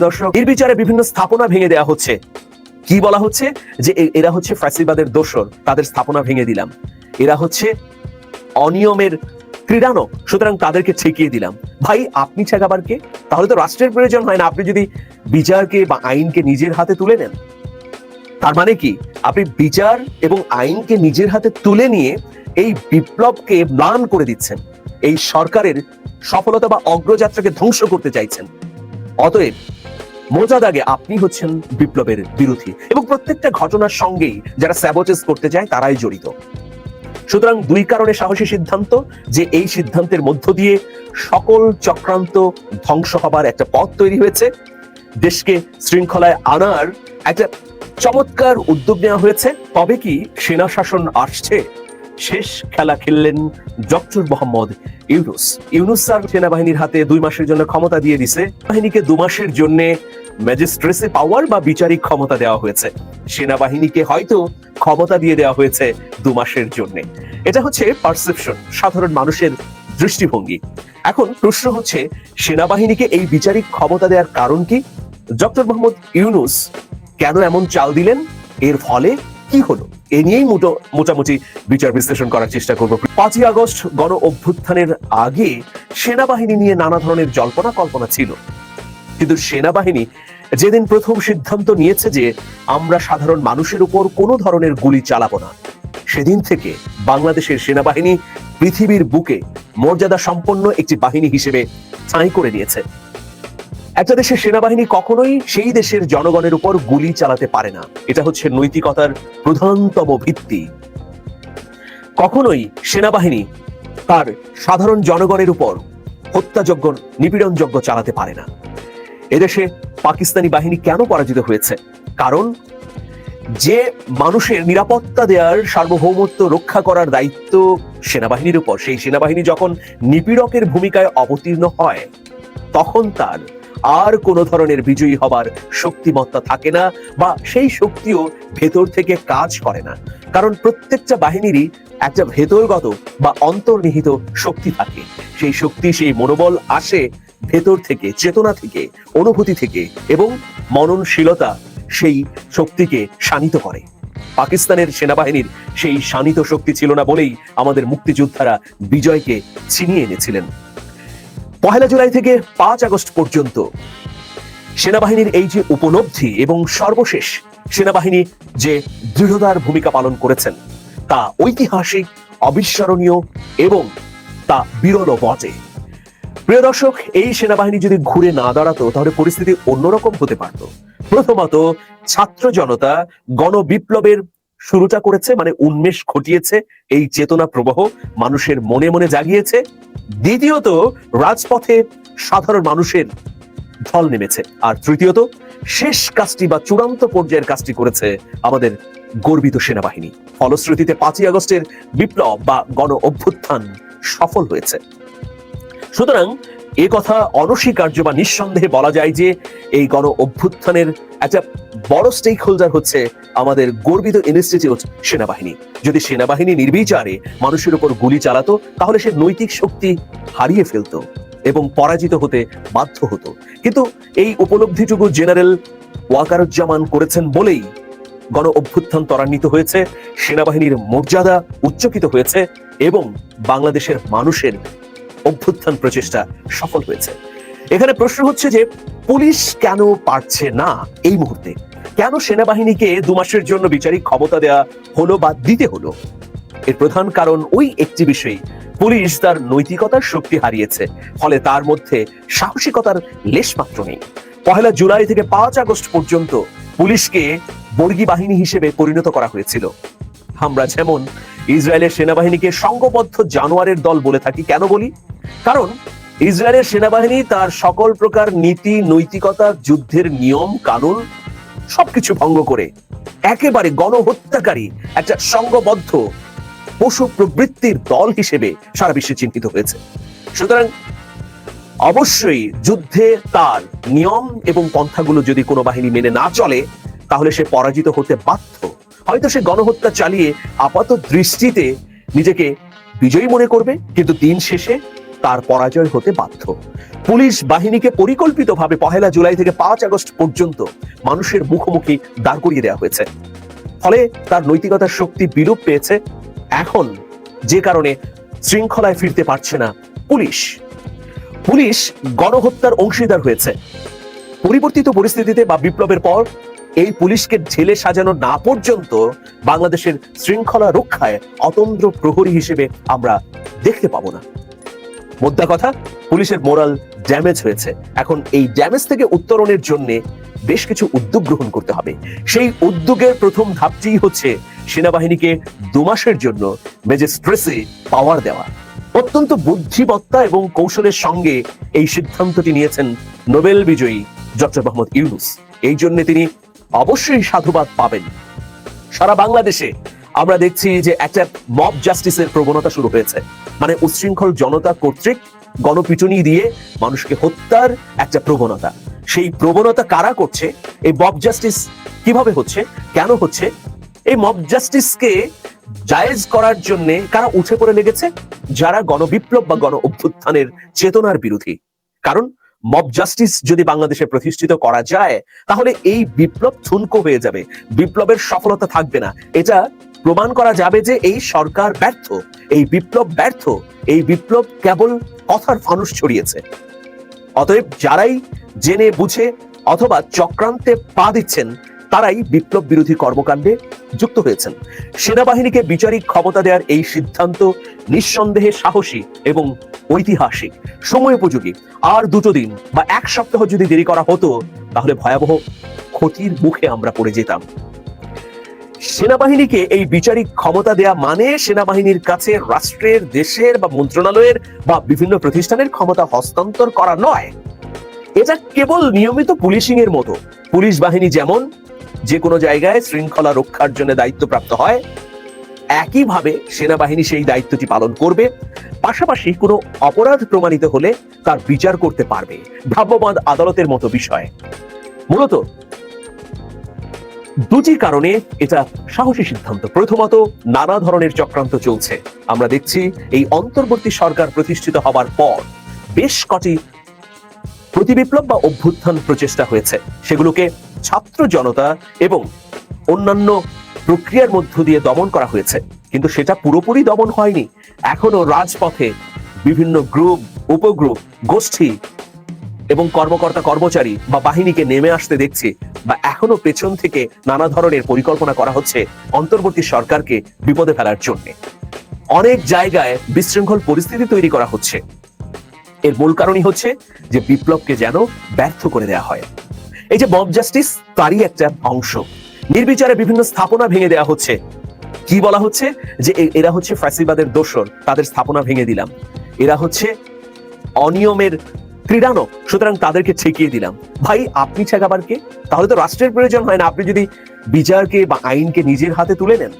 দর্শক এর বিচারে বিভিন্ন স্থাপনা ভেঙে দেওয়া হচ্ছে। কি বলা হচ্ছে? যে এরা হচ্ছে ফ্যাসিবাদের দোসর, তাদের স্থাপনা ভেঙে দিলাম। এরা হচ্ছে অনিয়মের ক্রীড়ানক, সুতরাং তাদেরকে ঠেকিয়ে দিলাম। ভাই, আপনি ঠেকাবার কে তাহলে তো রাষ্ট্রের প্রয়োজন হয় না। আপনি যদি বিচারকে বা আইনকে নিজের হাতে তুলে নেন। তার মানে কি? আপনি বিচার এবং আইনকে নিজের হাতে তুলে নিয়ে এই বিপ্লবকে ম্লান করে দিচ্ছেন। এই সরকারের সফলতা বা অগ্রযাত্রাকে ধ্বংস করতে চাইছেন। অতএব মোজা দাগে আপনি হচ্ছেন বিপ্লবের বিরোধী এবং প্রত্যেকটা ঘটনার সঙ্গেই যারা স্যাবোটেজ করতে যায় তারাই জড়িত। সুতরাং দুই কারণে সাহসী সিদ্ধান্ত, যে এই সিদ্ধান্তের মধ্য দিয়ে সকল চক্রান্ত ধ্বংস হবার একটা পথ তৈরি হয়েছে। দেশকে শৃঙ্খলায় আনার একটা চমৎকার উদ্যোগ নেওয়া হয়েছে। তবে কি সেনা শাসন আসছে? শেষ খেলা খেললেন ডক্টর মোহাম্মদ ইউনুস। ইউনুস স্যার সেনাবাহিনীর হাতে দুই মাসের জন্য ক্ষমতা দিয়ে দিছে। বাহিনীকে দু মাসের জন্য ম্যাজিস্ট্রেসি পাওয়ার বা বিচারিক ক্ষমতা দেওয়া হয়েছে। সেনাবাহিনীকে হয়তো ক্ষমতা দিয়ে দেওয়া হয়েছে দু মাসের জন্য। এটা হচ্ছে পারসেপশন সাধারণ মানুষের দৃষ্টিভঙ্গি। এখন প্রশ্ন হচ্ছে, সেনাবাহিনীকে এই বিচারিক ক্ষমতা দেওয়ার কারণ কি? ডক্টর মোহাম্মদ ইউনুস কেন এমন চাল দিলেন? এর ফলে কি হলো? এ নিয়েই মোটো, মোটামুটি বিচার বিশ্লেষণ করার চেষ্টা করব। পাঁচই আগস্ট গণ অভ্যুত্থানের আগে সেনাবাহিনী নিয়ে নানা ধরনের জল্পনা কল্পনা ছিল। কিন্তু সেনাবাহিনী যেদিন প্রথম সিদ্ধান্ত নিয়েছে যে আমরা সাধারণ মানুষের উপর কোনো ধরনের গুলি চালাবো না, সেদিন থেকে বাংলাদেশের সেনাবাহিনী পৃথিবীর বুকে মর্যাদা সম্পন্ন একটি বাহিনী হিসেবে ঠাঁই করে নিয়েছে। একটা দেশের সেনাবাহিনী কখনোই সেই দেশের জনগণের উপর গুলি চালাতে পারে না। এটা হচ্ছে নৈতিকতার প্রধানতম ভিত্তি। কখনোই সেনাবাহিনী তার সাধারণ জনগণের উপর হত্যাযজ্ঞ নিপীড়নযজ্ঞ চালাতে পারে না। এদেশে পাকিস্তানি বাহিনী কেন পরাজিত হয়েছে? কারণ, যে মানুষের নিরাপত্তা দেওয়ার সার্বভৌমত্ব রক্ষা করার দায়িত্ব সেনাবাহিনীর উপর, সেই সেনাবাহিনী যখন নিপীড়কের ভূমিকায় অবতীর্ণ হয়, তখন তার আর কোনো ধরনের বিজয়ী হবার শক্তিমত্তা থাকে না বা সেই শক্তিও ভেতর থেকে কাজ করে না। কারণ প্রত্যেকটা বাহিনীরই একটা ভেতরগত বা অন্তর্নিহিত শক্তি থাকে। সেই শক্তি, সেই মনোবল আসে ভেতর থেকে, চেতনা থেকে, অনুভূতি থেকে এবং মননশীলতা সেই শক্তিকে শানিত করে। পাকিস্তানের সেনাবাহিনীর সেই শানিত শক্তি ছিল না বলেই আমাদের মুক্তিযোদ্ধারা বিজয়কে ছিনিয়ে এনেছিলেন। পহেলা জুলাই থেকে পাঁচ আগস্ট পর্যন্ত সেনাবাহিনীর এই যে উপলব্ধি এবং সর্বশেষ সেনাবাহিনী যে দৃঢ়তার ভূমিকা পালন করেছেন, তা ঐতিহাসিক, অবিস্মরণীয় এবং তা বিরল বটে। প্রিয় দর্শক, এই সেনাবাহিনী যদি ঘুরে না দাঁড়াতো, তাহলে পরিস্থিতি অন্যরকম হতে পারত। প্রথমত, ছাত্র জনতা গণবিপ্লবের শুরুটা করেছে মানে উন্মেষ ঘটিয়েছে, এই চেতনা প্রবাহ মানুষের মনে মনে জাগিয়েছে। দ্বিতীয়ত, রাজপথে সাধারণ মানুষের ঢল নেমেছে। আর তৃতীয়ত, শেষ কাজটি বা চূড়ান্ত পর্যায়ের কাজটি করেছে আমাদের গর্বিত সেনাবাহিনী। ফলশ্রুতিতে পাঁচই আগস্টের বিপ্লব বা গণ অভ্যুত্থান সফল হয়েছে। সুতরাং এ কথা অনস্বীকার্য বা নিঃসন্দেহে বলা যায় যে এই গণ অভ্যুত্থানের একটা বড় স্টেক হোল্ডার হচ্ছে আমাদের গর্বিত ইনস্টিটিউট সেনাবাহিনী। যদি সেনাবাহিনী নির্বিচারে মানুষের উপর গুলি চালাতো, তাহলে সে নৈতিক শক্তি হারিয়ে ফেলতো এবং পরাজিত হতে বাধ্য হতো। কিন্তু এই উপলব্ধিটুকু জেনারেল ওয়াকারুজ্জামান করেছেন বলেই গণ অভ্যুত্থান ত্বরান্বিত হয়েছে, সেনাবাহিনীর মর্যাদা উচ্চকিত হয়েছে এবং বাংলাদেশের মানুষের অভ্যুত্থান প্রচেষ্টা সফল হয়েছে। এখানে প্রশ্ন হচ্ছে যে, পুলিশ কেন পারছে না এই মুহূর্তে? কেন সেনাবাহিনীকে দু মাসের জন্য বিচারিক ক্ষমতা দেওয়া হলো বা দিতে হলো? এর প্রধান কারণ ওই একটি বিষয়, পুলিশ তার নৈতিকতার শক্তি হারিয়েছে, ফলে তার মধ্যে সাহসিকতার লেশমাত্র নেই। পহেলা জুলাই থেকে পাঁচ আগস্ট পর্যন্ত পুলিশকে বর্গী বাহিনী হিসেবে পরিণত করা হয়েছিল। আমরা যেমন ইসরায়েলের সেনাবাহিনীকে সংঘবদ্ধ জানোয়ারের দল বলে থাকি, কেন বলি? কারণ ইসরায়েলের সেনাবাহিনী তার সকল প্রকার নীতি, নৈতিকতা, যুদ্ধের নিয়ম, কানুন সবকিছু ভঙ্গ করে একেবারে গণহত্যাকারী একটা সংঘবদ্ধ পশু প্রবৃত্তির দল হিসেবে সারা বিশ্বে চিহ্নিত হয়েছে। সুতরাং অবশ্যই যুদ্ধে তার নিয়ম এবং পন্থাগুলো যদি কোনো বাহিনী মেনে না চলে, তাহলে সে পরাজিত হতে বাধ্য। হয়তো সে গণহত্যা চালিয়ে আপাত দৃষ্টিতে নিজেকে বিজয়ী মনে করবে, কিন্তু দিন শেষে তার পরাজয় হতে বাধ্য। পুলিশ বাহিনীকে পরিকল্পিতভাবে পহেলা জুলাই থেকে পাঁচ আগস্ট পর্যন্ত মানুষের মুখোমুখি দাঁড় করিয়ে দেওয়া হয়েছে। ফলে তার নৈতিকতার শক্তি বিরূপ পেয়েছে। এখন যে কারণে শৃঙ্খলায় ফিরতে পারছে না পুলিশ। পুলিশ গণহত্যার অংশীদার হয়েছে। পরিবর্তিত পরিস্থিতিতে বা বিপ্লবের পর এই পুলিশকে ঢেলে সাজানো না পর্যন্ত বাংলাদেশের শৃঙ্খলা রক্ষায় অতন্দ্র প্রহরী হিসেবে আমরা দেখতে পাবো না। মোদ্দা কথা, পুলিশের মোরাল ড্যামেজ হয়েছে। এখন এই ড্যামেজ থেকে উত্তরণের জন্য বেশ কিছু উদ্যোগ গ্রহণ করতে হবে। সেই উদ্যোগের প্রথম ধাপটি হচ্ছে সেনাবাহিনীকে দু মাসের জন্য ম্যাজিস্ট্রেসি পাওয়ার দেওয়া। অত্যন্ত বুদ্ধিমত্তা এবং কৌশলের সঙ্গে এই সিদ্ধান্তটি নিয়েছেন নোবেল বিজয়ী ডক্টর মোহাম্মদ ইউনুস। এই জন্য তিনি অবশ্যই সাধুবাদ পাবেন। সারা বাংলাদেশে আমরা দেখছি যে একটা মব জাস্টিসের প্রবণতা শুরু হয়েছে। মানে উচ্ছৃঙ্খল জনতা কর্তৃক গণপিটুনি দিয়ে মানুষকে হত্যার একটা প্রবণতা। সেই প্রবণতা কারা করছে? এই মব জাস্টিস কীভাবে হচ্ছে? কেন হচ্ছে? এই মব জাস্টিসকে জায়েজ করার জন্য কারা উঠে পড়ে লেগেছে? যারা গণবিপ্লব বা গণ অভ্যুত্থানের চেতনার বিরোধী। কারণ মব জাস্টিস যদি বাংলাদেশে প্রতিষ্ঠিত করা যায়, তাহলে এই বিপ্লব ঠুনকো হয়ে যাবে। বিপ্লবের সফলতা থাকবে না। এটা প্রমাণ করা যাবে যে এই সরকার ব্যর্থ, এই বিপ্লব ব্যর্থ, এই বিপ্লব কেবল কথার ফানুস ছড়িয়েছে। অতএব যারাই জেনে বুঝে অথবা চক্রান্তে পা দিচ্ছেন, তারাই বিপ্লব বিরোধী কর্মকাণ্ডে যুক্ত হয়েছেন। সেনাবাহিনীকে বিচারিক ক্ষমতা দেওয়ার এই সিদ্ধান্ত নিঃসন্দেহে সাহসী এবং ঐতিহাসিক সময় উপযোগী আর দুটো দিন বা এক সপ্তাহ যদি দেরি করা হতো, তাহলে ভয়াবহ ক্ষতির মুখে আমরা পড়ে যেতাম। সেনাবাহিনীকে এই বিচারিক ক্ষমতা দেয়া মানে সেনাবাহিনীর কাছে রাষ্ট্রের, দেশের বা মন্ত্রণালয়ের বা বিভিন্ন প্রতিষ্ঠানের ক্ষমতা হস্তান্তর করা নয়। এটা কেবল নিয়মিত পুলিশিং এর মতো। পুলিশ বাহিনী যেমন যে কোনো জায়গায় শৃঙ্খলা রক্ষার জন্য দায়িত্বপ্রাপ্ত হয়, একইভাবে সেনাবাহিনী সেই দায়িত্বটি পালন করবে। পাশাপাশি কোনো অপরাধ প্রমাণিত হলে তার বিচার করতে পারবে। ভ্রাম্যমাণ আদালতের মতো বিষয়। মূলত দুটি কারণে এটা সাহসী সিদ্ধান্ত। প্রথমত, নানা ধরনের চক্রান্ত চলছে। আমরা দেখছি এই অন্তর্বর্তী সরকার প্রতিষ্ঠিত হবার পর বেশ কটি প্রতিবিপ্লব বা অভ্যুত্থান প্রচেষ্টা হয়েছে। সেগুলোকে ছাত্র জনতা এবং অন্যান্য প্রক্রিয়ার মধ্য দিয়ে দমন করা হয়েছে। কিন্তু সেটা পুরোপুরি দমন হয়নি। এখনও রাজপথে বিভিন্ন গ্রুপ, উপগ্রুপ, গোষ্ঠী এবং কর্মকর্তা কর্মচারী বা বাহিনীকে নেমে আসতে দেখছি বা এখনও পেছন থেকে নানা ধরনের পরিকল্পনা করা হচ্ছে অন্তর্বর্তী সরকারকে বিপদে ফেলার জন্য। অনেক জায়গায় বিশৃঙ্খল পরিস্থিতি তৈরি করা হচ্ছে। এর মূল কারণই হচ্ছে যে বিপ্লবকে যেন ব্যর্থ করে দেওয়া হয়। এই যে মব জাস্টিস, তারই একটা অংশ। নির্বিচারে বিভিন্ন স্থাপনা ভেঙে দেওয়া হচ্ছে। কি বলা হচ্ছে? যে এরা হচ্ছে ফ্যাসিবাদের দোষর তাদের স্থাপনা ভেঙে দিলাম। এরা হচ্ছে অনিয়মের ক্রীড়ানক সুতরাং তাদেরকে ঠেকিয়ে দিলাম। ভাই, আপনি ঠেকাবার কে তাহলে তো রাষ্ট্রের প্রয়োজন হয় না। আপনি যদি বিচারকে বা আইনকে নিজের হাতে তুলে নেন।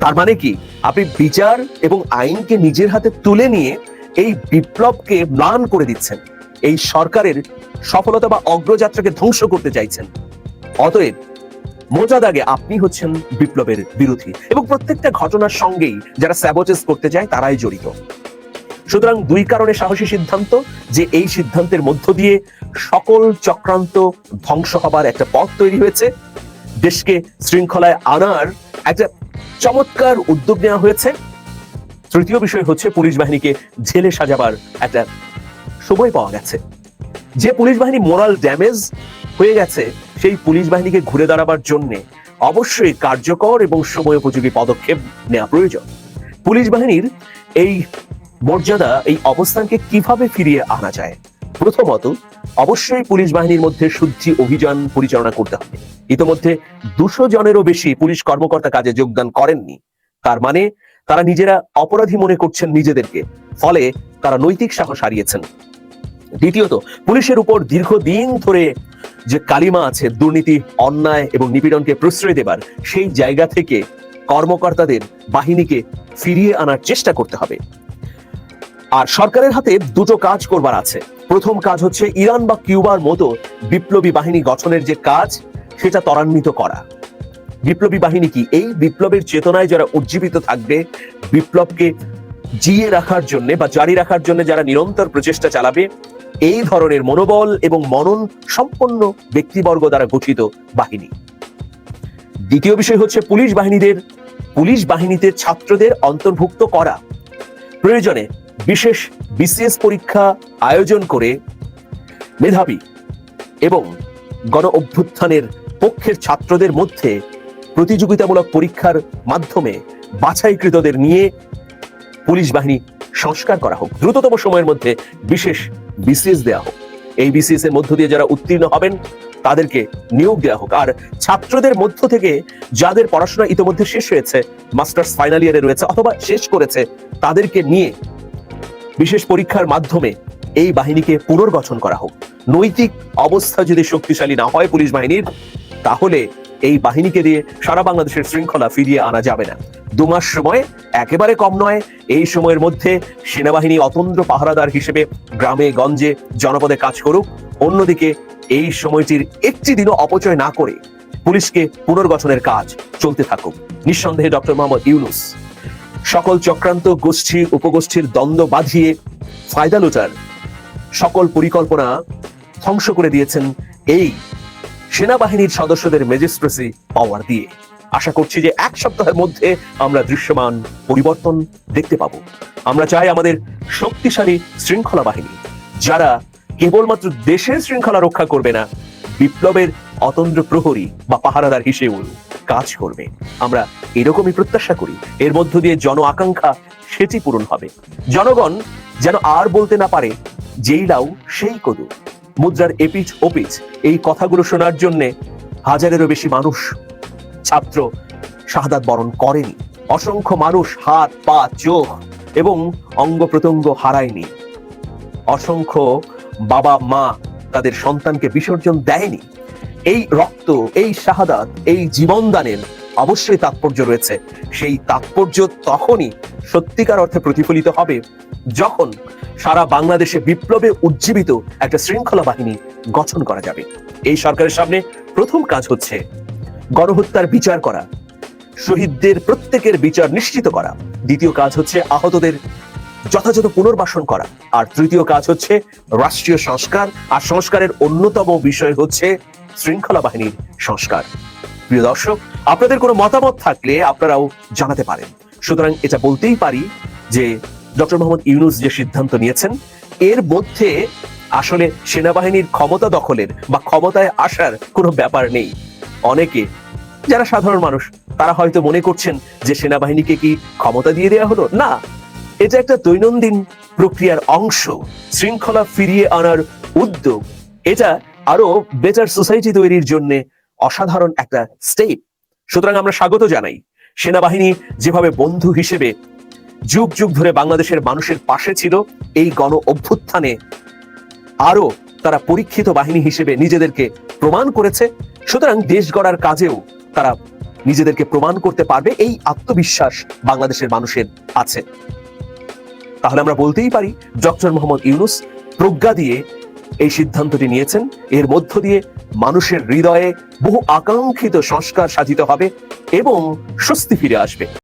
তার মানে কি? আপনি বিচার এবং আইনকে নিজের হাতে তুলে নিয়ে এই বিপ্লবকে ম্লান করে দিচ্ছেন। এই সরকারের সফলতা বা অগ্রযাত্রাকে ধ্বংস করতে চাইছেন। অতএব মোজা দাগে আপনি হচ্ছেন বিপ্লবের বিরোধী। এবং প্রত্যেকটা ঘটনার সঙ্গেই যারা স্যাবোচেস করতে যায় তারাই জড়িত। সুতরাং দুই কারণে সাহসী সিদ্ধান্ত, যে এই সিদ্ধান্তের মধ্য দিয়ে সকল চক্রান্ত ধ্বংস হবার একটা পথ তৈরি হয়েছে। দেশকে শৃঙ্খলায় আনার একটা চমৎকার উদ্যোগ নেওয়া হয়েছে। তৃতীয় বিষয় হচ্ছে পুলিশ বাহিনীকে ঝেলে সাজাবার একটা সময় পাওয়া গেছে। যে পুলিশ বাহিনী মোরাল ড্যামেজ হয়ে গেছে, সেই পুলিশ বাহিনীকে ঘুরে দাঁড়াবার জন্যে অবশ্যই কার্যকর এবং সময় উপযোগী পদক্ষেপ নেওয়া প্রয়োজন। পুলিশ বাহিনীর এই মর্যাদা এই অবস্থানকে কীভাবে ফিরিয়ে আনা যায়? প্রথমত, অবশ্যই পুলিশ বাহিনীর মধ্যে শুদ্ধি অভিযান পরিচালনা করতে হবে। ইতোমধ্যে দুশো জনেরও বেশি পুলিশ কর্মকর্তা কাজে যোগদান করেননি। তার মানে তারা নিজেরা অপরাধী মনে করছেন নিজেদেরকে, ফলে তারা নৈতিক সাহস হারিয়েছেন। দ্বিতীয়ত, পুলিশের উপর দীর্ঘদিন ধরে যে কালিমা আছে, দুর্নীতি, অন্যায় এবং নিপীড়নকে প্রশ্রয় দেবার, সেই জায়গা থেকে কর্মকর্তাদের বাহিনীকে ফিরিয়ে আনার চেষ্টা করতে হবে। আর সরকারের হাতে দুটো কাজ করবার আছে। প্রথম কাজ হচ্ছে ইরান বা কিউবার মতো বিপ্লবী বাহিনী গঠনের যে কাজ, সেটা ত্বরান্বিত করা। বিপ্লবী বাহিনী কি? এই বিপ্লবের চেতনায় যারা উজ্জীবিত থাকবে, বিপ্লবকে জিয়ে রাখার জন্য বা জারি রাখার জন্য যারা নিরন্তর প্রচেষ্টা চালাবে, এই ধরনের মনোবল এবং মনন সম্পন্ন ব্যক্তিবর্গ দ্বারা গঠিত বাহিনী। দ্বিতীয় বিষয় হচ্ছে পুলিশ বাহিনীদের, পুলিশ বাহিনীতে ছাত্রদের অন্তর্ভুক্ত করা। প্রয়োজনে বিশেষ বিসিএস পরীক্ষা আয়োজন করে মেধাবী এবং গণ অভ্যুত্থানের পক্ষের ছাত্রদের মধ্যে প্রতিযোগিতামূলক পরীক্ষার মাধ্যমে বাছাইকৃতদের নিয়ে পুলিশ বাহিনী সংস্কার করা হোক। দ্রুততম সময়ের মধ্যে বিশেষ বিসিএস দেওয়া হোক। এই বিসিএস এর মধ্য দিয়ে যারা উত্তীর্ণ হবেন, তাদেরকে নিয়োগ দেওয়া হোক। আর ছাত্রদের মধ্য থেকে যাদের পড়াশোনা ইতিমধ্যে শেষ হয়েছে, মাস্টার্স ফাইনাল ইয়ারে রয়েছে অথবা শেষ করেছে, তাদেরকে নিয়ে বিশেষ পরীক্ষার মাধ্যমে এই বাহিনীকে পুনর্গঠন করা হোক। নৈতিক অবস্থা যদি শক্তিশালী না হয় পুলিশ বাহিনীর, তাহলে এই বাহিনীকে দিয়ে সারা বাংলাদেশের শৃঙ্খলা ফিরিয়ে আনা যাবে না। দু মাস সময় একেবারে কম নয়। এই সময়ের মধ্যে সেনাবাহিনী অতন্দ্র পাহারাদার হিসেবে গ্রামে, গঞ্জে জনপদে কাজ করুক। অন্যদিকে এই সময়টির একটি দিনও অপচয় না করে পুলিশকে পুনর্গঠনের কাজ চলতে থাকুক। নিঃসন্দেহে ডক্টর মোহাম্মদ ইউনুস। সকল চক্রান্ত গোষ্ঠী উপগোষ্ঠীর দ্বন্দ্ব বাঁধিয়ে ফায়দা লোটার। সকল পরিকল্পনা ধ্বংস করে দিয়েছেন এই সেনাবাহিনীর সদস্যদের ম্যাজিস্ট্রেসি পাওয়ার দিয়ে। আশা করছি যে এক সপ্তাহের মধ্যে আমরা দৃশ্যমান পরিবর্তন দেখতে পাবো। আমরা চাই আমাদের শক্তিশালী শৃঙ্খলা বাহিনী, যারা কেবলমাত্র দেশের শৃঙ্খলা রক্ষা করবে না, বিপ্লবের অতন্দ্র প্রহরী বা পাহারাদার হিসেবেও। কাজ করবে। আমরা এরকমই প্রত্যাশা করি। এর মধ্য দিয়ে জন আকাঙ্ক্ষা সেটি পূরণ হবে। জনগণ যেন আর বলতে না পারে, যেই লাউ সেই কদু মুদ্রার এপিচ ওপিচ এই কথাগুলো শোনার জন্যে হাজারেরও বেশি মানুষ, ছাত্র শাহাদাত বরণ করেনি। অসংখ্য মানুষ হাত, পা, চোখ এবং অঙ্গ প্রত্যঙ্গ হারায়নি। অসংখ্য বাবা মা তাদের সন্তানকে বিসর্জন দেয়নি। এই রক্ত, এই শাহাদাত, এই জীবনদানের অবশ্যই তাৎপর্য রয়েছে। সেই তাৎপর্য তখনই সত্যিকার অর্থে প্রতিফলিত হবে যখন সারা বাংলাদেশে বিপ্লবে উজ্জীবিত একটা শৃঙ্খলা বাহিনী গঠন করা যাবে। এই সরকারের সামনে প্রথম কাজ হচ্ছে গণহত্যার বিচার করা, শহীদদের প্রত্যেকের বিচার নিশ্চিত করা। দ্বিতীয় কাজ হচ্ছে আহতদের যথাযথ পুনর্বাসন করা। আর তৃতীয় কাজ হচ্ছে রাষ্ট্রীয় সংস্কার। আর সংস্কারের অন্যতম বিষয় হচ্ছে শৃঙ্খলা বাহিনীর সংস্কার। প্রিয় দর্শক, আপনাদের কোনো মতামত থাকলে আপনারাও জানাতে পারেন। সুতরাং এটা বলতেই পারি যে ডক্টর মোহাম্মদ ইউনুস যে সিদ্ধান্ত নিয়েছেন, এর মধ্যে আসলে সেনাবাহিনীর ক্ষমতা দখলের বা ক্ষমতায় আসার কোনো ব্যাপার নেই। অনেকে, যারা সাধারণ মানুষ, তারা হয়তো মনে করছেন যে সেনাবাহিনীকে কি ক্ষমতা দিয়ে দেওয়া হলো? না, এটা একটা দৈনন্দিন প্রক্রিয়ার অংশ। শৃঙ্খলা ফিরিয়ে আনার উদ্যোগ, এটা আরও বেটার সোসাইটি তৈরির জন্য অসাধারণ একটা স্টেপ সুতরাং আমরা স্বাগত জানাই। সেনাবাহিনী যেভাবে বন্ধু হিসেবে যুগ যুগ ধরে বাংলাদেশের মানুষের পাশে ছিল, এই গণ অভ্যুত্থানে আরও তারা পরীক্ষিত বাহিনী হিসেবে নিজেদেরকে প্রমাণ করেছে। সুতরাং দেশ গড়ার কাজেও তারা নিজেদেরকে প্রমাণ করতে পারবে, এই আত্মবিশ্বাস বাংলাদেশের মানুষের আছে। তাহলে আমরা বলতেই পারি, ডক্টর মোহাম্মদ ইউনুস প্রজ্ঞা দিয়ে এই সিদ্ধান্তটি নিয়েছেন। এর মধ্য দিয়ে মানুষের হৃদয়ে বহু আকাঙ্ক্ষিত সংস্কার সাধিত হবে এবং স্বস্তি ফিরে আসবে।